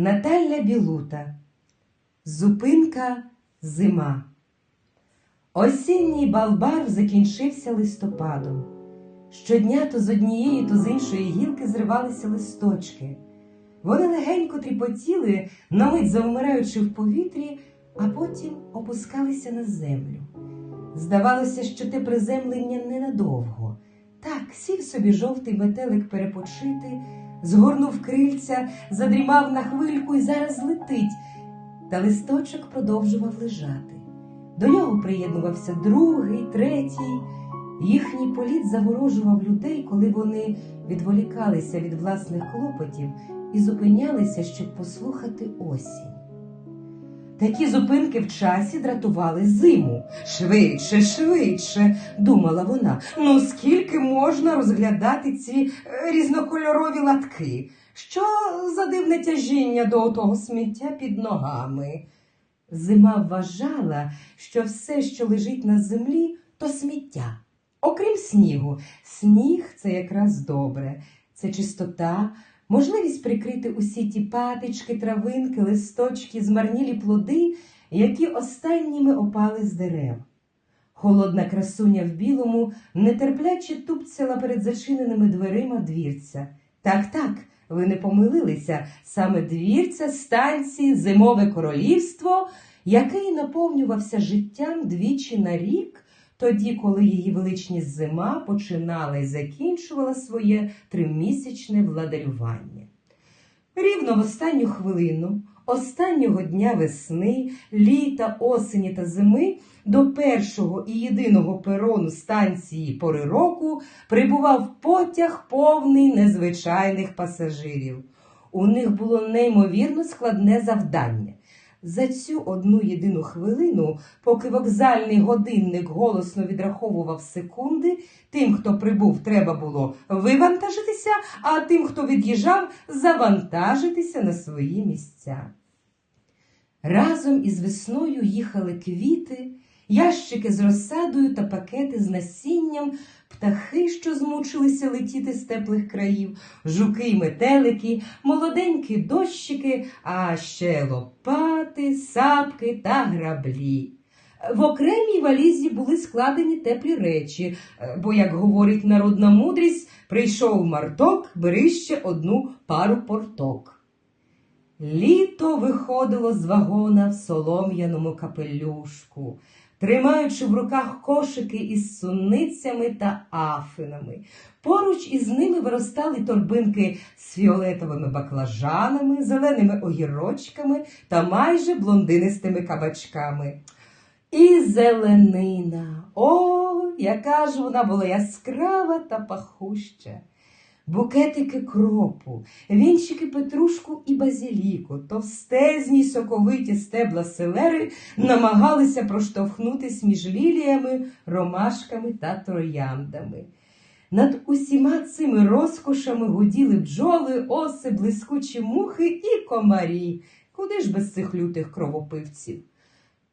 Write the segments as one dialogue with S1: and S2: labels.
S1: Наталя Білута. Зупинка зима. Осінній балбар закінчився листопадом. Щодня то з однієї, то з іншої гілки зривалися листочки. Вони легенько тріпотіли, на мить завмираючи в повітрі, а потім опускалися на землю. Здавалося, що те приземлення ненадовго. Так, сів собі жовтий метелик перепочити, згорнув крильця, задрімав на хвильку і зараз летить. Та листочок продовжував лежати. До нього приєднувався другий, третій. Їхній політ заворожував людей, коли вони відволікалися від власних клопотів і зупинялися, щоб послухати осінь. Такі зупинки в часі дратували зиму. Швидше, швидше, думала вона. Ну скільки можна розглядати ці е, різнокольорові латки? Що за дивне тяжіння до отого сміття під ногами? Зима вважала, що все, що лежить на землі, то сміття. Окрім снігу, сніг це якраз добре, це чистота, можливість прикрити усі ті патички, травинки, листочки, змарнілі плоди, які останніми опали з дерев. Холодна красуня в білому нетерпляче тупцяла перед зачиненими дверима двірця. Так, так, ви не помилилися, саме двірця станції Зимове королівство, який наповнювався життям двічі на рік, тоді, коли її величність зима починала і закінчувала своє тримісячне владарювання. Рівно в останню хвилину, останнього дня весни, літа, осені та зими до першого і єдиного перону станції пори року прибував потяг повний незвичайних пасажирів. У них було неймовірно складне завдання. За цю одну єдину хвилину, поки вокзальний годинник голосно відраховував секунди, тим, хто прибув, треба було вивантажитися, а тим, хто від'їжджав, завантажитися на свої місця. Разом із весною їхали квіти, ящики з розсадою та пакети з насінням, птахи, що змучилися летіти з теплих країв, жуки й метелики, молоденькі дощики, а ще лопати, сапки та граблі. В окремій валізі були складені теплі речі, бо, як говорить народна мудрість, прийшов марток, бери ще одну пару порток. Літо виходило з вагона в солом'яному капелюшку, тримаючи в руках кошики із суницями та афинами. Поруч із ними виростали торбинки з фіолетовими баклажанами, зеленими огірочками та майже блондинистими кабачками. І зеленина. О, яка ж вона була яскрава та пахуща. Букетики кропу, вінчики петрушку і базіліку, товстезні соковиті стебла селери намагалися проштовхнутись між ліліями, ромашками та трояндами. Над усіма цими розкошами гуділи бджоли, оси, блискучі мухи і комарі. Куди ж без цих лютих кровопивців?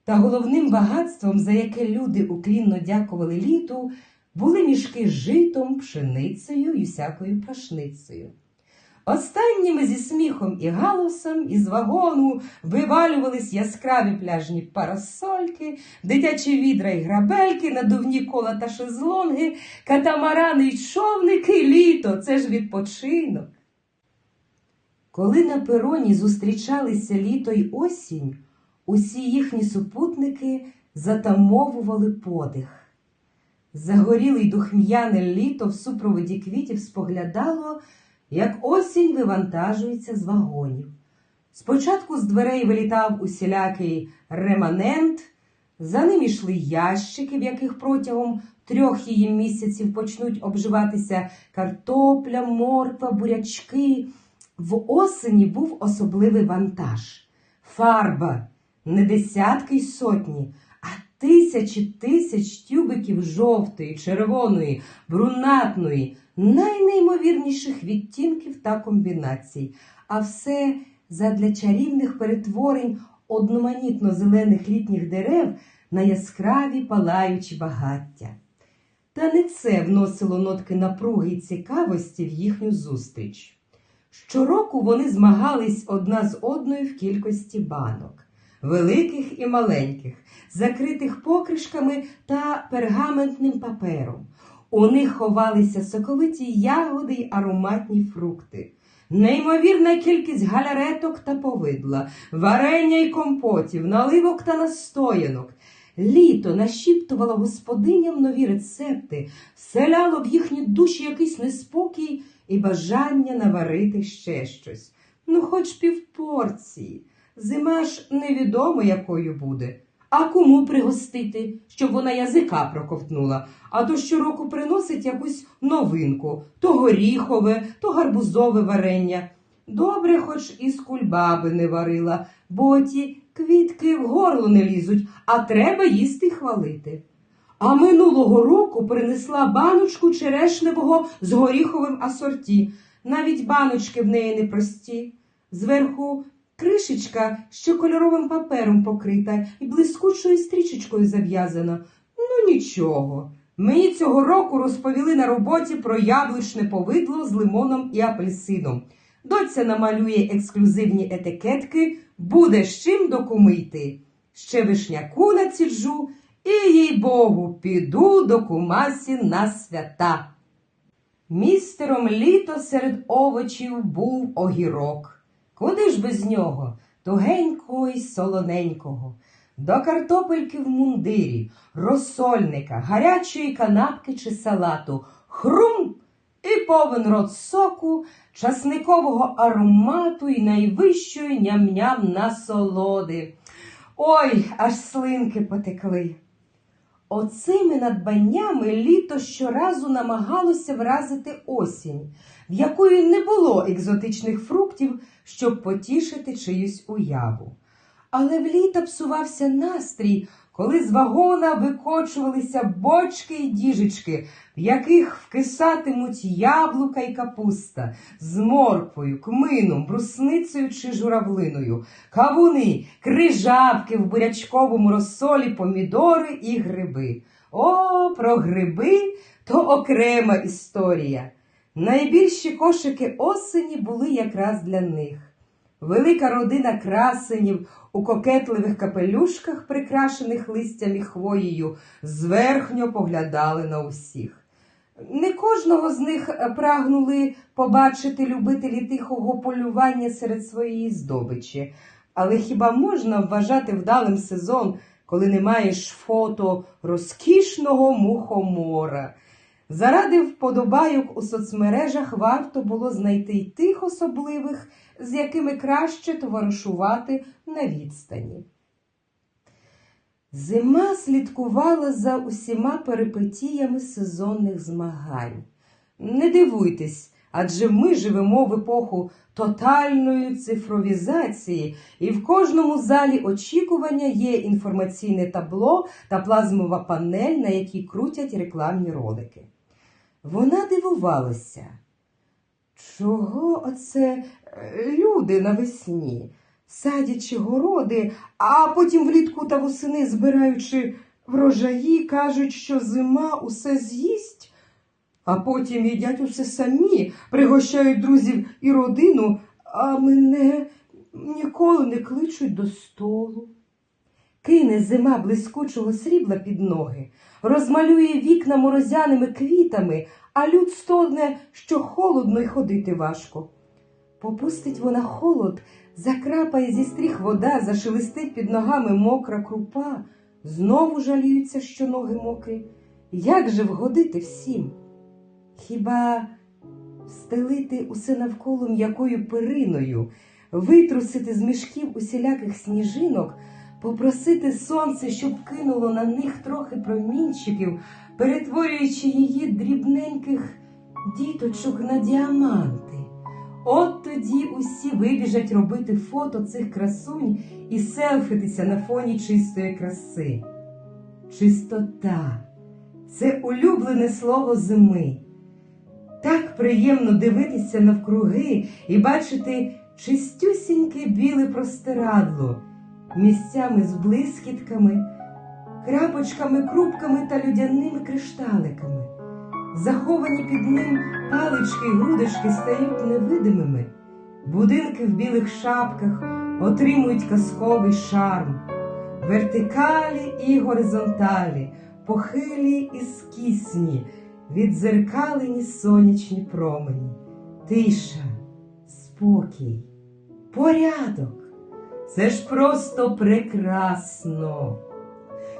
S1: Та головним багатством, за яке люди уклінно дякували літу, були мішки з житом, пшеницею і всякою пашницею. Останніми зі сміхом і галусом із вагону вивалювались яскраві пляжні парасольки, дитячі відра й грабельки, надувні кола та шезлонги, катамарани й човники, літо це ж відпочинок. Коли на пероні зустрічалися літо й осінь, усі їхні супутники затамовували подих. Загоріле й духм'яне літо в супроводі квітів споглядало, як осінь вивантажується з вагонів. Спочатку з дверей вилітав усілякий реманент, за ним йшли ящики, в яких протягом трьох її місяців почнуть обживатися картопля, морква, бурячки. В осені був особливий вантаж фарба, не десятки й сотні, тисячі тисяч тюбиків жовтої, червоної, брунатної, найнеймовірніших відтінків та комбінацій, а все задля чарівних перетворень одноманітно зелених літніх дерев на яскраві палаючі багаття. Та не це вносило нотки напруги й цікавості в їхню зустріч. Щороку вони змагались одна з одною в кількості банок, великих і маленьких, закритих покришками та пергаментним папером. У них ховалися соковиті ягоди й ароматні фрукти. Неймовірна кількість галяреток та повидла, варення й компотів, наливок та настоянок. Літо нашіптувало господиням нові рецепти, вселяло в їхні душі якийсь неспокій і бажання наварити ще щось. Ну, хоч півпорції. Зима ж невідомо, якою буде. А кому пригостити, щоб вона язика проковтнула, а то щороку приносить якусь новинку то горіхове, то гарбузове варення. Добре, хоч із кульбаби не варила, бо ті квітки в горло не лізуть, а треба їсти хвалити. А минулого року принесла баночку черешневого з горіховим асорті. Навіть баночки в неї непрості. Зверху кришечка, що кольоровим папером покрита і блискучою стрічечкою зав'язана. Ну нічого. Мені цього року розповіли на роботі про яблучне повидло з лимоном і апельсином. Доця намалює ексклюзивні етикетки, буде з чим докумити. Ще вишняку націджу і, їй Богу, піду до кумасі на свята. Містером літо серед овочів був огірок. Куди ж без нього? Тугенького й солоненького. До картопельки в мундирі, розсольника, гарячої канапки чи салату, хрум і повен рот соку, часникового аромату і найвищої ням-ням насолоди. Ой, аж слинки потекли. Оцими надбаннями літо щоразу намагалося вразити осінь, в якої не було екзотичних фруктів, щоб потішити чиюсь уяву. Але в літа псувався настрій, коли з вагона викочувалися бочки й діжечки, в яких вкисатимуть яблука й капуста з морквою, кмином, брусницею чи журавлиною, кавуни, крижавки в бурячковому розсолі, помідори і гриби. О, про гриби то окрема історія. Найбільші кошики осені були якраз для них. Велика родина красенів у кокетливих капелюшках, прикрашених листям і хвоєю, зверхньо поглядали на усіх. Не кожного з них прагнули побачити любителі тихого полювання серед своєї здобичі, але хіба можна вважати вдалим сезон, коли не маєш фото розкішного мухомора? Заради вподобайок у соцмережах варто було знайти й тих особливих, з якими краще товаришувати на відстані. Зима слідкувала за усіма перипетіями сезонних змагань. Не дивуйтесь, адже ми живемо в епоху тотальної цифровізації, і в кожному залі очікування є інформаційне табло та плазмова панель, на якій крутять рекламні ролики. Вона дивувалася, чого оце е, люди навесні, садячи городи, а потім влітку та восени збираючи врожаї, кажуть, що зима усе з'їсть, а потім їдять усе самі, пригощають друзів і родину, а мене ніколи не кличуть до столу. Кине зима блискучого срібла під ноги, розмалює вікна морозяними квітами, а люд стогне, що холодно й ходити важко. Попустить вона холод, закрапає зі стріх вода, зашелестить під ногами мокра крупа, знову жаліються, що ноги мокрі. Як же вгодити всім? Хіба стелити усе навколо м'якою периною, витрусити з мішків усіляких сніжинок, попросити сонце, щоб кинуло на них трохи промінчиків, перетворюючи її дрібненьких діточок на діаманти. От тоді усі вибіжать робити фото цих красунь і селфитися на фоні чистої краси. Чистота це улюблене слово зими. Так приємно дивитися навкруги і бачити чистюсіньке біле простирадло, місцями з блискітками, крапочками, крупками та людяними кришталиками. Заховані під ним палички й грудочки стають невидимими, Будинки в білих шапках отримують казковий шарм, вертикалі і горизонталі, похилі і скісні, віддзеркалені сонячні промені, тиша, спокій, порядок. Це ж просто прекрасно.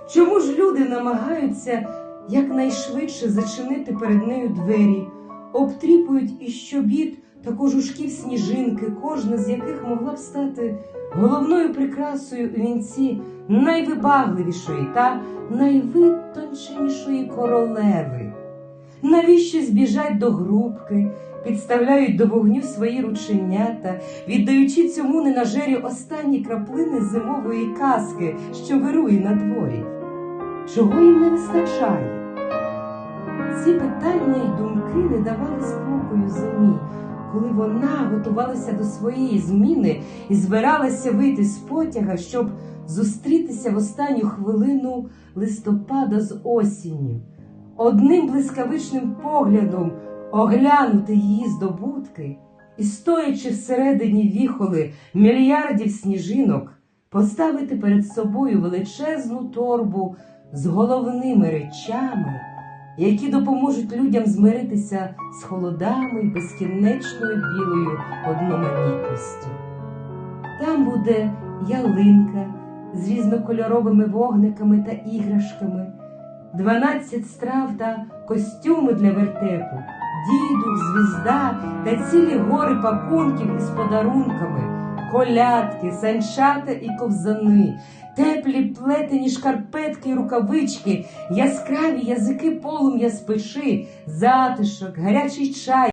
S1: Чому ж люди намагаються якнайшвидше зачинити перед нею двері, обтріпують із щобіт таку жужків сніжинки, кожна з яких могла б стати головною прикрасою вінці найвибагливішої та найвитонченішої королеви? Навіщо збіжать до грубки, підставляють до вогню свої рученята, віддаючи цьому ненажері останні краплини зимової казки, що вирує на дворі? Чого їм не вистачає? Ці питання й думки не давали спокою зимі, коли вона готувалася до своєї зміни і збиралася вийти з потяга, щоб зустрітися в останню хвилину листопада з осінню, одним блискавичним поглядом оглянути її здобутки і, стоячи всередині віхоли мільярдів сніжинок, поставити перед собою величезну торбу з головними речами, які допоможуть людям змиритися з холодами й безкінечною білою одноманітністю. Там буде ялинка з різнокольоровими вогниками та іграшками, дванадцять страв та костюми для вертепу, дідух, звізда та цілі гори пакунків із подарунками, колядки, санчата і ковзани, теплі плетені шкарпетки і рукавички, яскраві язики полум'я печі, затишок, гарячий чай.